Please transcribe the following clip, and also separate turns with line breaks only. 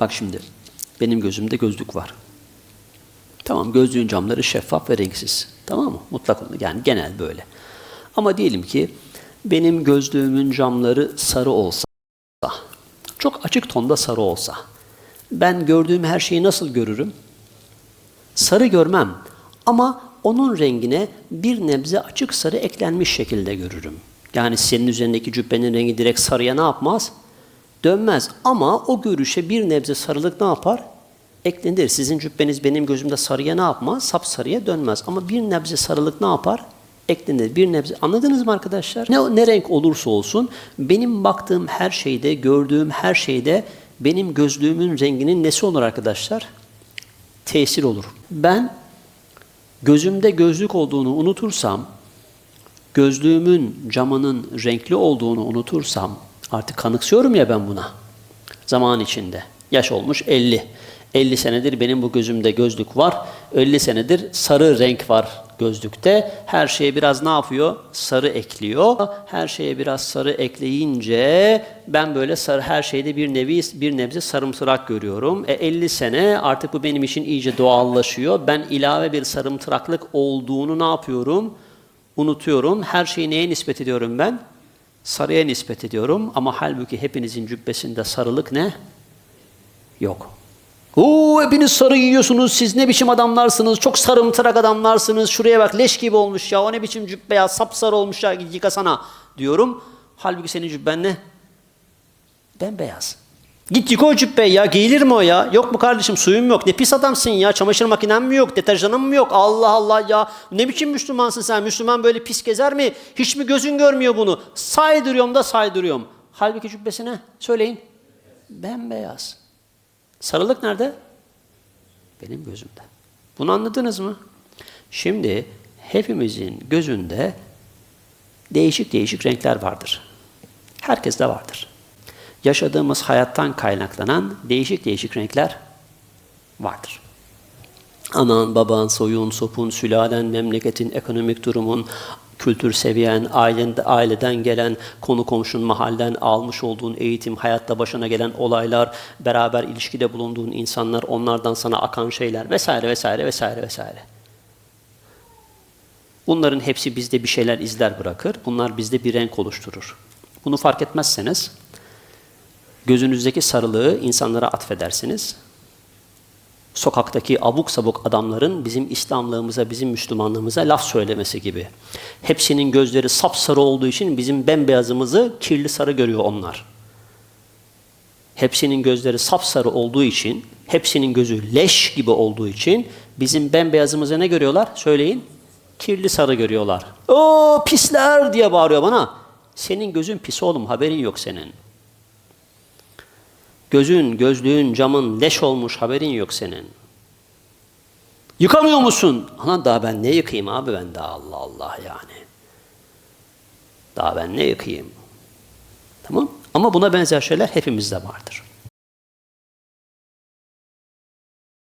Bak şimdi benim gözümde gözlük var. Tamam gözlüğün camları şeffaf ve renksiz. Tamam mı? Mutlak yani genel böyle. Ama diyelim ki benim gözlüğümün camları sarı olsa, çok açık tonda sarı olsa, ben gördüğüm her şeyi nasıl görürüm? Sarı görmem ama onun rengine bir nebze açık sarı eklenmiş şekilde görürüm. Yani senin üzerindeki cübbenin rengi direkt sarıya ne yapmaz? Dönmez ama o görüşe bir nebze sarılık ne yapar? Eklenir. Sizin cübbeniz benim gözümde sarıya ne yapmaz? Sap sarıya dönmez. Ama bir nebze sarılık ne yapar? Eklenir. Bir nebze. Anladınız mı arkadaşlar? Ne, ne renk olursa olsun benim baktığım her şeyde, gördüğüm her şeyde benim gözlüğümün renginin nesi olur arkadaşlar? Tesir olur. Ben gözümde gözlük olduğunu unutursam, gözlüğümün camının renkli olduğunu unutursam, artık kanıksıyorum ya ben buna zaman içinde. Yaş olmuş 50. 50 senedir benim bu gözümde gözlük var. 50 senedir sarı renk var gözlükte. Her şeye biraz ne yapıyor? Sarı ekliyor. Her şeye biraz sarı ekleyince ben böyle sarı her şeyde bir nevi bir nebze sarımtırak görüyorum. E 50 sene artık bu benim için iyice doğallaşıyor. Ben ilave bir sarımtıraklık olduğunu ne yapıyorum? Unutuyorum. Her şeyi neye nispet ediyorum ben? Sarıya nispet ediyorum ama halbuki hepinizin cübbesinde sarılık ne? Yok. Oo hepiniz sarı giyiyorsunuz. Siz ne biçim adamlarsınız? Çok sarımtırak adamlarsınız. Şuraya bak leş gibi olmuş ya. O ne biçim cübbe ya? Sapsarı olmuş ya. Yıkasana diyorum. Halbuki senin cübben ne? Bembeyaz. Git yıka o cübbeyi ya. Giyilir mi o ya? Yok mu kardeşim suyum yok. Ne pis adamsın ya. Çamaşır makinem mi yok? Deterjanım mı yok? Allah Allah ya. Ne biçim Müslümansın sen? Müslüman böyle pis gezer mi? Hiç mi gözün görmüyor bunu? Saydırıyorum da saydırıyorum. Halbuki cübbesi ne? Söyleyin. Bembeyaz. Sarılık nerede? Benim gözümde. Bunu anladınız mı? Şimdi hepimizin gözünde değişik değişik renkler vardır. Herkeste vardır. Yaşadığımız hayattan kaynaklanan değişik değişik renkler vardır. Anan, baban, soyun, sopun, sülalen, memleketin, ekonomik durumun, kültür seviyen, ailende, aileden gelen, konu komşun, mahallen almış olduğun eğitim, hayatta başına gelen olaylar, beraber ilişkide bulunduğun insanlar, onlardan sana akan şeyler vesaire vesaire vesaire vesaire. Bunların hepsi bizde bir şeyler izler bırakır. Bunlar bizde bir renk oluşturur. Bunu fark etmezseniz gözünüzdeki sarılığı insanlara atfedersiniz sokaktaki abuk sabuk adamların bizim İslamlığımıza, bizim Müslümanlığımıza laf söylemesi gibi. Hepsinin gözleri sapsarı olduğu için bizim bembeyazımızı kirli sarı görüyor onlar. Hepsinin gözleri sapsarı olduğu için, hepsinin gözü leş gibi olduğu için bizim bembeyazımıza ne görüyorlar? Söyleyin. Kirli sarı görüyorlar. O pisler diye bağırıyor bana. Senin gözün pis oğlum haberin yok senin. Gözün, gözlüğün, camın leş olmuş haberin yok senin. Yıkamıyor musun? Ana daha ben ne yıkayayım abi ben daha Allah Allah yani. Daha ben ne yıkayayım? Tamam? Ama buna benzer şeyler hepimizde vardır.